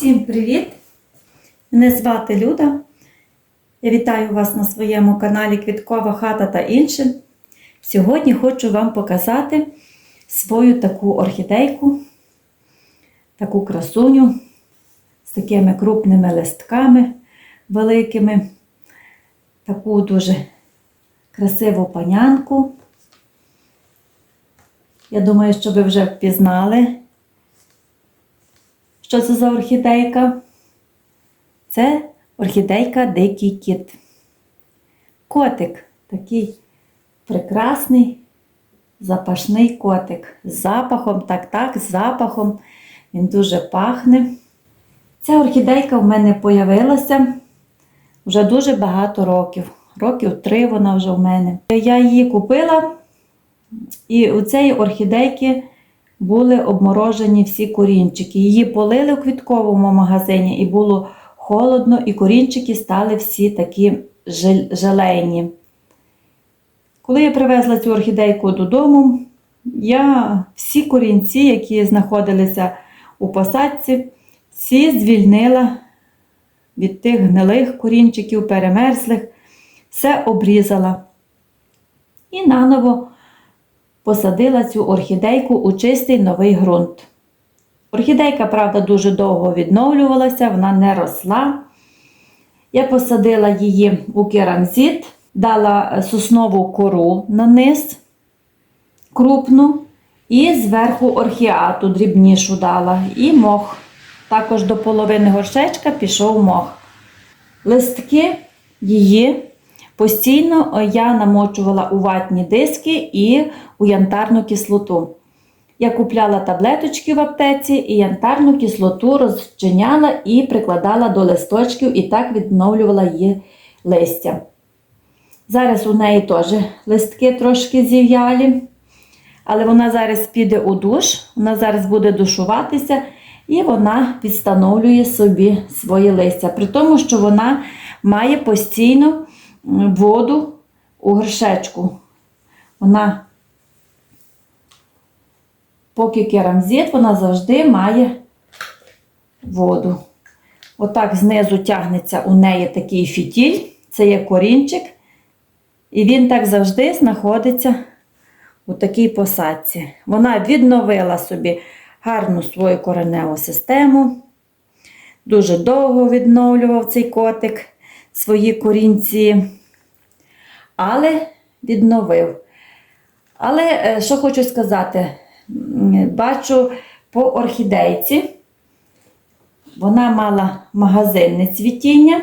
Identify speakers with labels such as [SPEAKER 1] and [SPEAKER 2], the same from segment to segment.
[SPEAKER 1] Всім привіт! Мене звати Люда. Я вітаю вас на своєму каналі Квіткова хата та інше. Сьогодні хочу вам показати свою таку орхідейку, таку красуню з такими крупними листками великими, таку дуже красиву панянку. Я думаю, що ви вже впізнали, що це за орхідейка? Це орхідейка Дикий кіт. Котик такий прекрасний, запашний котик. З запахом, так-так, з запахом. Він дуже пахне. Ця орхідейка в мене появилася вже дуже багато років. Років три вона вже в мене. Я її купила, і у цієї орхідейки були обморожені всі корінчики. Її полили у квітковому магазині і було холодно, і корінчики стали всі такі жел- желейні. Коли я привезла цю орхідейку додому, я всі корінці, які знаходилися у посадці, всі звільнила від тих гнилих корінчиків, перемерзлих, все обрізала. І наново посадила цю орхідейку у чистий новий ґрунт. Орхідейка, правда, дуже довго відновлювалася, вона не росла. Я посадила її у керамзит, дала соснову кору на низ, крупну, і зверху орхіату дрібнішу дала, і мох. Також до половини горшечка пішов мох. Листки її постійно я намочувала у ватні диски і у янтарну кислоту. Я купляла таблеточки в аптеці і янтарну кислоту розчиняла і прикладала до листочків і так відновлювала її листя. Зараз у неї теж листки трошки зів'ялі, але вона зараз піде у душ, вона зараз буде душуватися і вона відстановлює собі своє листя. При тому, що вона має постійно воду у горшечку. Вона поки керамзит, вона завжди має воду. Отак знизу тягнеться у неї такий фітіль, це є корінчик. І він так завжди знаходиться у такій посадці. Вона відновила собі гарну свою кореневу систему. Дуже довго відновлював цей котик свої корінці, але відновив. Але е, що хочу сказати, бачу по орхідейці, вона мала магазинне цвітіння.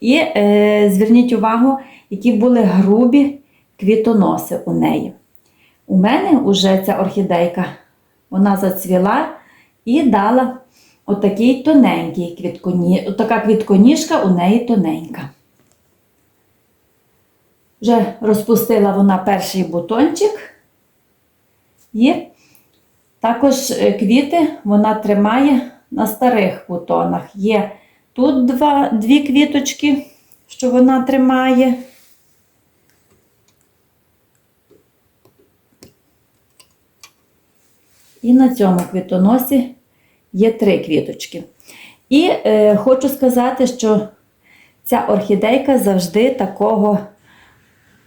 [SPEAKER 1] І е, зверніть увагу, які були грубі квітоноси у неї. У мене вже ця орхідейка вона зацвіла і дала отакий тоненький квітконі... така квітконіжка у неї тоненька. Вже розпустила вона перший бутончик. І також е, квіти вона тримає на старих бутонах. Є тут два, дві квіточки, що вона тримає. І на цьому квітоносі є три квіточки. І е, хочу сказати, що ця орхідейка завжди такого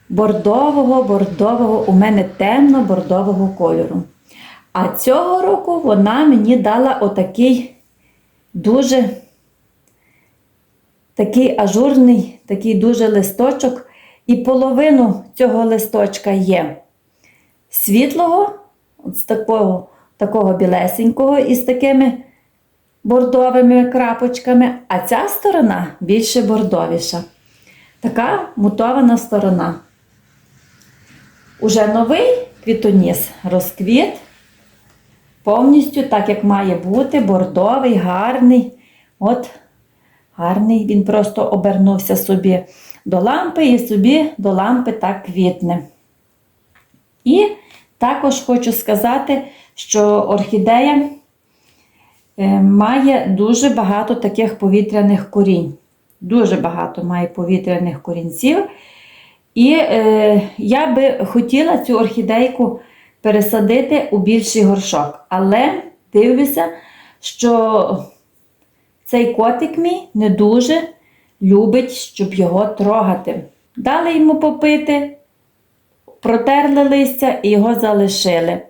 [SPEAKER 1] бордового, бордового, у мене темно-бордового кольору. А цього року вона мені дала отакий дуже такий ажурний, такий дуже листочок. І половину цього листочка є світлого, з такого, такого білесенького і з такими бордовими крапочками, а ця сторона більше бордовіша. Така мутована сторона. Уже новий квітоніс розквіт. Повністю так, як має бути, бордовий, гарний. От, гарний. Він просто обернувся собі до лампи і собі до лампи так квітне. І також хочу сказати, що орхідея е, має дуже багато таких повітряних корінь. Дуже багато має повітряних корінців. І е, я би хотіла цю орхідейку пересадити у більший горшок. Але дивлюся, що цей котик мій не дуже любить, щоб його трогати. Дали йому попити, протерли листя і його залишили.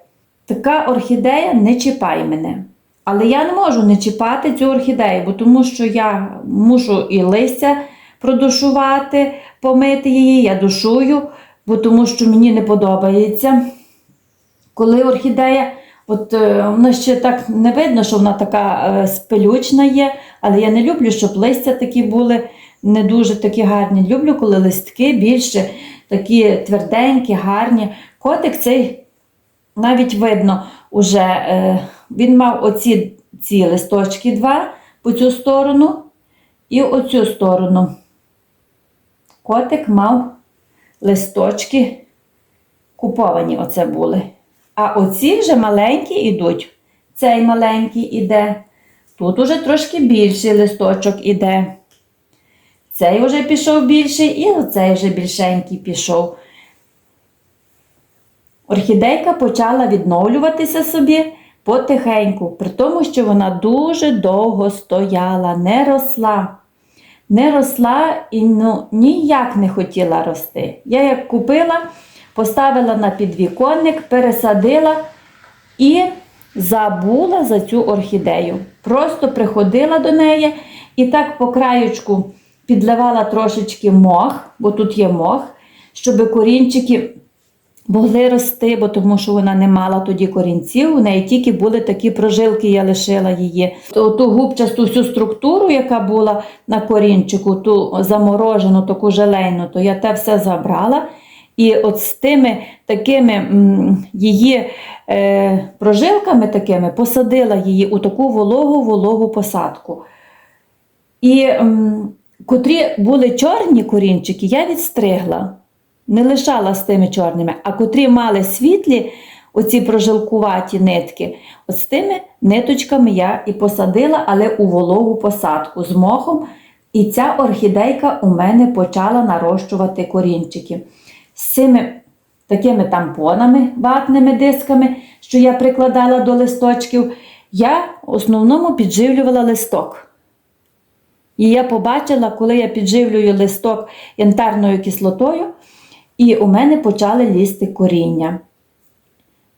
[SPEAKER 1] Така орхідея не чіпай мене. Але я не можу не чіпати цю орхідею, бо тому що я мушу і листя продушувати, помити її, я душую, бо тому що мені не подобається. Коли орхідея, от е, вона ще так не видно, що вона така е, спелючна є, але я не люблю, щоб листя такі були не дуже такі гарні. Люблю, коли листки більше такі тверденькі, гарні. Котик цей навіть видно уже, е, він мав оці ці листочки два по цю сторону і оцю сторону. Котик мав листочки куповані оце були. А оці вже маленькі йдуть. Цей маленький іде. Тут уже трошки більший листочок іде. Цей вже пішов більший і оцей вже більшенький пішов. Орхідейка почала відновлюватися собі потихеньку, при тому, що вона дуже довго стояла, не росла. Не росла і ну, ніяк не хотіла рости. Я як купила, поставила на підвіконник, пересадила і забула за цю орхідею. Просто приходила до неї і так по краючку підливала трошечки мох, бо тут є мох, щоб корінчики могли рости, бо тому що вона не мала тоді корінців, у неї тільки були такі прожилки, я лишила її. Ту, ту губчасту всю структуру, яка була на корінчику, ту заморожену, таку желейну, то я те все забрала. І от з тими такими її е, прожилками такими посадила її у таку вологу вологу посадку. І котрі були чорні корінчики, я відстригла не лишала з тими чорними, а котрі мали світлі, оці прожилкуваті нитки, от з тими ниточками я і посадила, але у вологу посадку з мохом. І ця орхідейка у мене почала нарощувати корінчики. З цими такими тампонами, ватними дисками, що я прикладала до листочків, я в основному підживлювала листок. І я побачила, коли я підживлюю листок янтарною кислотою, і у мене почали лізти коріння.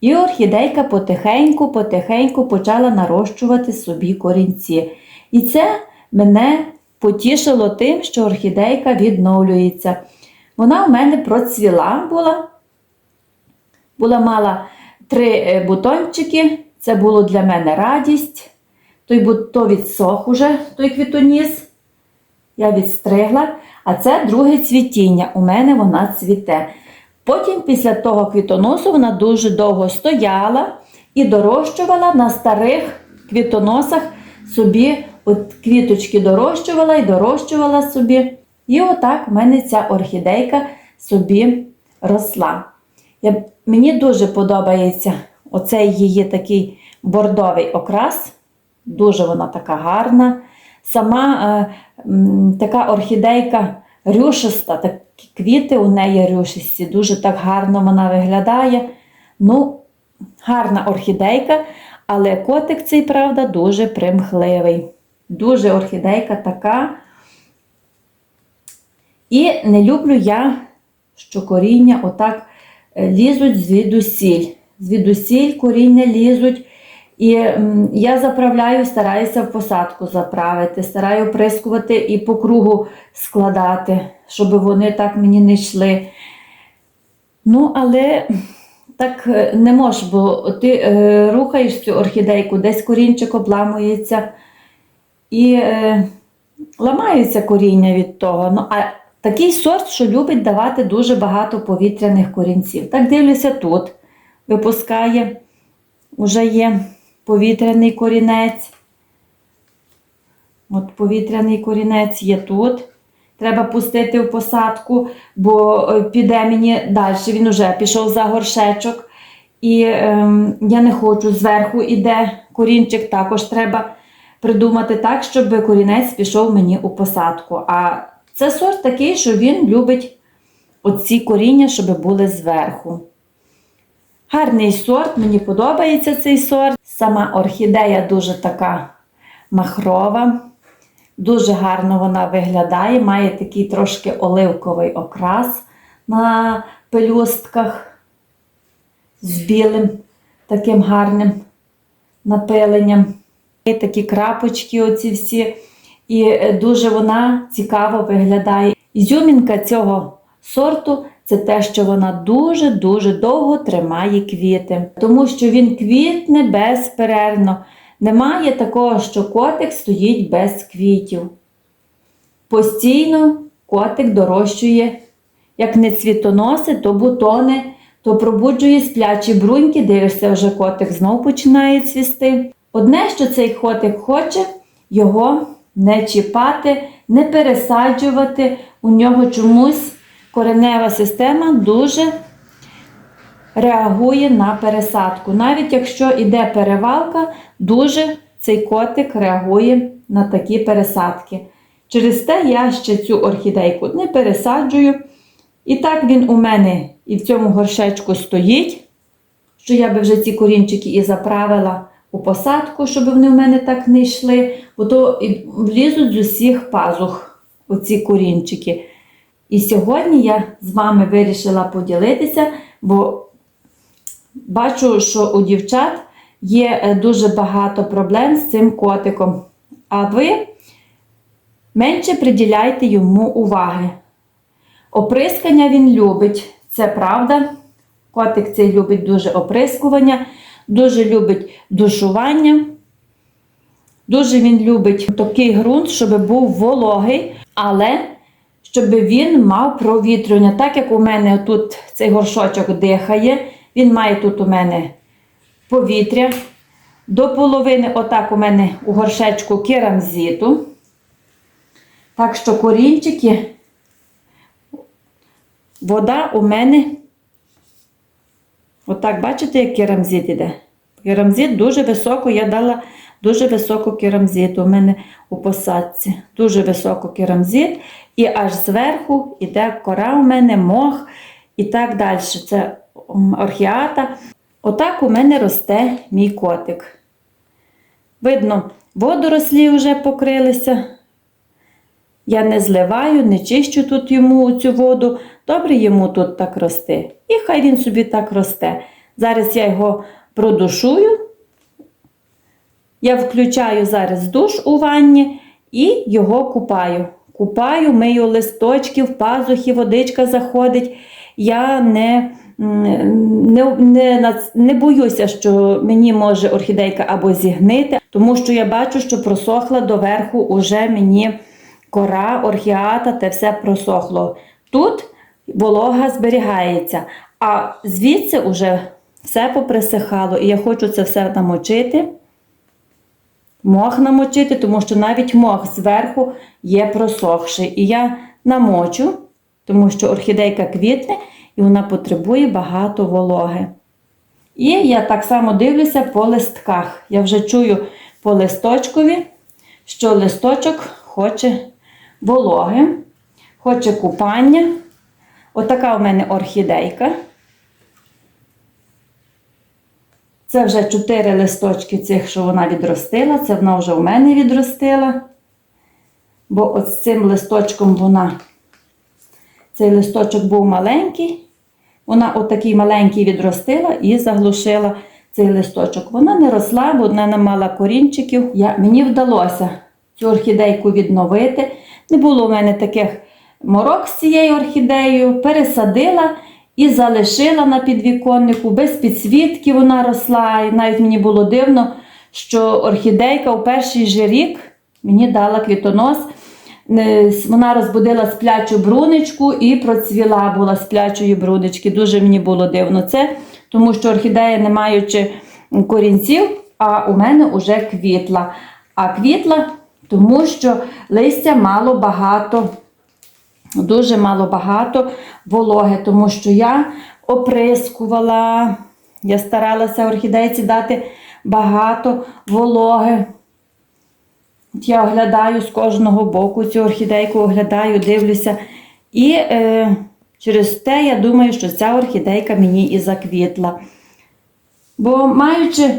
[SPEAKER 1] І орхідейка потихеньку, потихеньку почала нарощувати собі корінці. І це мене потішило тим, що орхідейка відновлюється. Вона у мене процвіла була. Була мала три е, бутончики. Це було для мене радість. Той бут- відсох уже, той квітоніс. Я відстригла, а це друге цвітіння. У мене вона цвіте. Потім, після того квітоносу, вона дуже довго стояла і дорощувала на старих квітоносах собі, от квіточки дорощувала і дорощувала собі. І отак в мене ця орхідейка собі росла. Я, мені дуже подобається оцей її такий бордовий окрас. Дуже вона така гарна. Сама е, така орхідейка рюшиста, такі квіти у неї рюшисті, дуже так гарно вона виглядає. Ну, гарна орхідейка, але котик цей, правда, дуже примхливий. Дуже орхідейка така. І не люблю я, що коріння отак е, лізуть звідусіль. Звідусіль коріння лізуть. І я заправляю, стараюся в посадку заправити, стараю прискувати і по кругу складати, щоб вони так мені не йшли. Ну, але так е, не можеш, бо ти е, рухаєш цю орхідейку, десь корінчик обламується і е, ламаються коріння від того. Ну, а такий сорт, що любить давати дуже багато повітряних корінців. Так дивлюся тут, випускає, вже є повітряний корінець. От повітряний корінець є тут. Треба пустити в посадку, бо е, піде мені далі. Він вже пішов за горшечок. І ем, я не хочу, зверху іде корінчик, також треба придумати так, щоб корінець пішов мені у посадку. А це сорт такий, що він любить оці коріння, щоб були зверху. Гарний сорт, мені подобається цей сорт. Сама орхідея дуже така махрова. Дуже гарно вона виглядає, має такий трошки оливковий окрас на пелюстках з білим таким гарним напиленням. Є такі крапочки, оці всі, і е, дуже вона цікаво виглядає. Ізюмінка цього сорту це те, що вона дуже-дуже довго тримає квіти, тому що він квітне безперервно. Немає такого, що котик стоїть без квітів. Постійно котик дорощує, як не цвітоноси, то бутони, то пробуджує сплячі бруньки, дивишся, вже котик знов починає цвісти. Одне, що цей котик хоче, його не чіпати, не пересаджувати. У нього чомусь коренева система дуже реагує на пересадку. Навіть якщо йде перевалка, дуже цей котик реагує на такі пересадки. Через те я ще цю орхідейку не пересаджую. І так він у мене і в цьому горшечку стоїть, що я би вже ці корінчики і заправила у посадку, щоб вони в мене так не йшли, бо то влізуть з усіх пазух оці корінчики. І сьогодні я з вами вирішила поділитися, бо бачу, що у дівчат є е, дуже багато проблем з цим котиком. А ви менше приділяйте йому уваги. Оприскання він любить, це правда. Котик цей любить дуже оприскування, дуже любить душування. Дуже він любить такий ґрунт, щоб був вологий, але щоб він мав провітрювання. Так як у мене тут цей горшочок дихає, він має тут у мене повітря. До половини, отак у мене у горшечку керамзиту. Так що корінчики, вода у мене, отак, бачите, як керамзит іде. Керамзит дуже високо, я дала дуже високо керамзиту у мене у посадці. Дуже високо керамзит. І аж зверху йде кора у мене, мох і так далі. Це орхіата. Отак у мене росте мій котик. Видно, водорослі вже покрилися. Я не зливаю, не чищу тут йому цю воду. Добре йому тут так рости. І хай він собі так росте. Зараз я його продушую. Я включаю зараз душ у ванні і його купаю. Купаю, мию листочки, в пазухи, водичка заходить. Я не, не, не, не боюся, що мені може орхідейка або зігнити, тому що я бачу, що просохла доверху уже мені кора, орхіата, те все просохло. Тут волога зберігається, а звідси вже все поприсихало. І я хочу це все намочити. Мох намочити, тому що навіть мох зверху є просохший. І я намочу, тому що орхідейка квітне і вона потребує багато вологи. І я так само дивлюся по листках. Я вже чую по листочкові, що листочок хоче вологи, хоче купання. Отака у мене орхідейка. Це вже чотири листочки цих, що вона відростила. Це вона вже у мене відростила. Бо от з цим листочком вона, цей листочок був маленький. Вона отакий маленький відростила і заглушила цей листочок. Вона не росла, бо вона не мала корінчиків. Я, мені вдалося цю орхідейку відновити. Не було в мене таких морок з цією орхідеєю. Пересадила і залишила на підвіконнику. Без підсвітки вона росла. І навіть мені було дивно, що орхідейка у перший же рік мені дала квітонос. Вона розбудила сплячу бруничку і процвіла була сплячої брунички. Дуже мені було дивно це, тому що орхідея, не маючи корінців, а у мене вже квітла. А квітла, тому що листя мало багато, дуже мало багато вологи, тому що я оприскувала, я старалася орхідейці дати багато вологи. От я оглядаю з кожного боку цю орхідейку, оглядаю, дивлюся. І е, через те я думаю, що ця орхідейка мені і заквітла. Бо маючи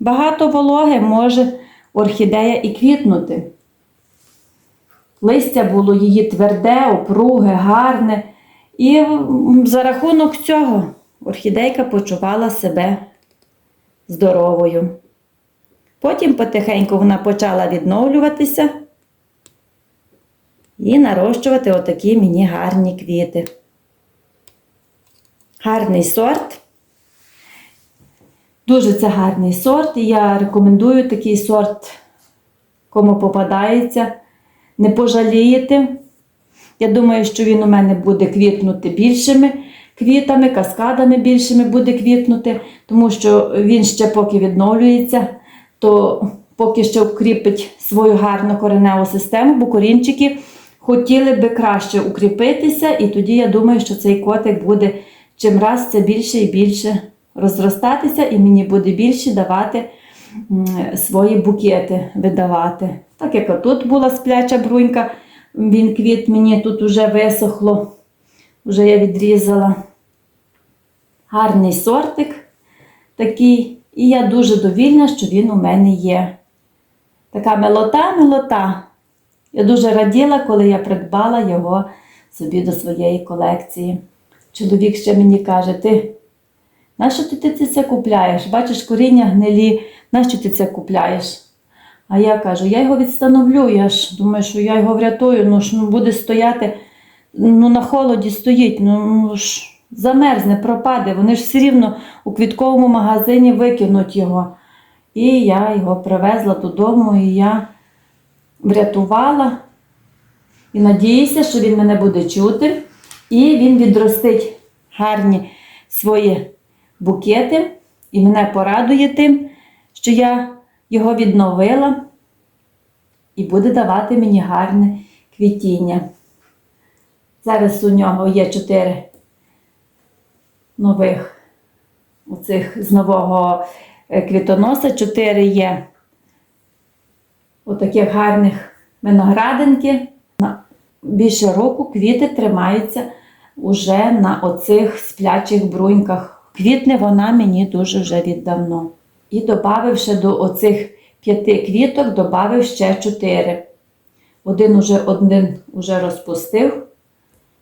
[SPEAKER 1] багато вологи, може орхідея і квітнути. Листя було її тверде, опруге, гарне. І за рахунок цього орхідейка почувала себе здоровою. Потім потихеньку вона почала відновлюватися і нарощувати отакі мені гарні квіти. Гарний сорт. Дуже це гарний сорт, і я рекомендую такий сорт, кому попадається. Не пожалієте. Я думаю, що він у мене буде квітнути більшими квітами, каскадами більшими буде квітнути, тому що він ще поки відновлюється, то поки що укріпить свою гарну кореневу систему, бо корінчики хотіли би краще укріпитися, і тоді я думаю, що цей котик буде чим раз це більше і більше розростатися, і мені буде більше давати свої букети видавати. Так як тут була спляча брунька, він квіт мені тут уже висохло, вже я відрізала. Гарний сортик такий, і я дуже довільна, що він у мене є. Така милота-милота. Я дуже раділа, коли я придбала його собі до своєї колекції. Чоловік ще мені каже, ти нащо ти це купляєш? Бачиш, коріння гнилі, нащо ти це купляєш? А я кажу, я його відстановлю, я ж думаю, що я його врятую, ну ж ну, буде стояти, ну на холоді стоїть, ну, ну ж замерзне, пропаде. Вони ж все рівно у квітковому магазині викинуть його. І я його привезла додому, і я врятувала. І надіюся, що він мене буде чути. І він відростить гарні свої букети і мене порадує тим, що я його відновила і буде давати мені гарне квітіння. Зараз у нього є чотири нових оцих з нового е, квітоноса, чотири є отаких гарних виноградинки. Більше року квіти тримаються уже на оцих сплячих бруньках. Квітне вона мені дуже вже віддавно. І додавши до оцих п'яти квіток, додав ще чотири. Один уже, один уже розпустив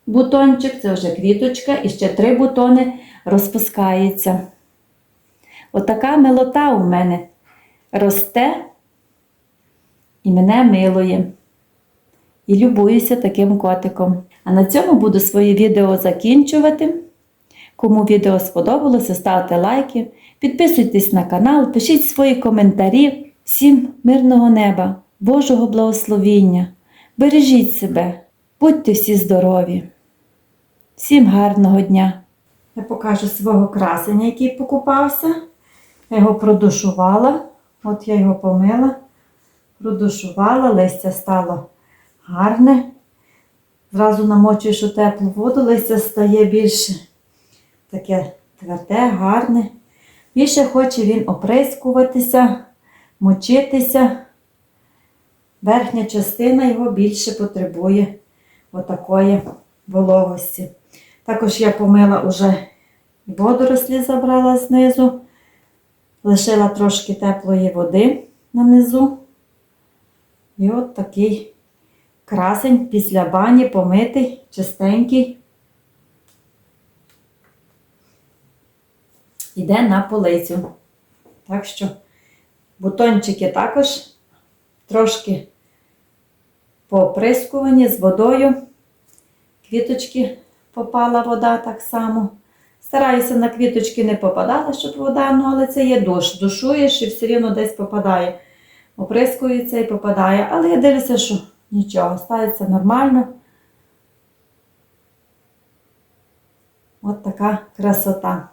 [SPEAKER 1] бутончик, це вже квіточка, і ще три бутони розпускаються. Отака милота у мене росте і мене милує. І любуюся таким котиком. А на цьому буду своє відео закінчувати. Кому відео сподобалося, ставте лайки, підписуйтесь на канал, пишіть свої коментарі. Всім мирного неба, Божого благословіння. Бережіть себе, будьте всі здорові. Всім гарного дня! Я покажу свого красення, який покупався. Я його продушувала. От я його помила, продушувала, листя стало гарне. Зразу намочуєш у теплу воду, листя стає більше таке тверде, гарне. Більше хоче він оприскуватися, мочитися. Верхня частина його більше потребує отакої вологості. Також я помила уже водорослі забрала знизу, лишила трошки теплої води нанизу. І от такий красень після бані помитий, чистенький. Іде на полицю. Так що бутончики також трошки пооприскувані з водою. Квіточки попала вода так само. Стараюся на квіточки не попадати, щоб вода, ну але це є дощ. Душуєш і все рівно десь попадає. Оприскується і попадає. Але я дивлюся, що нічого, ставиться нормально. От така красота.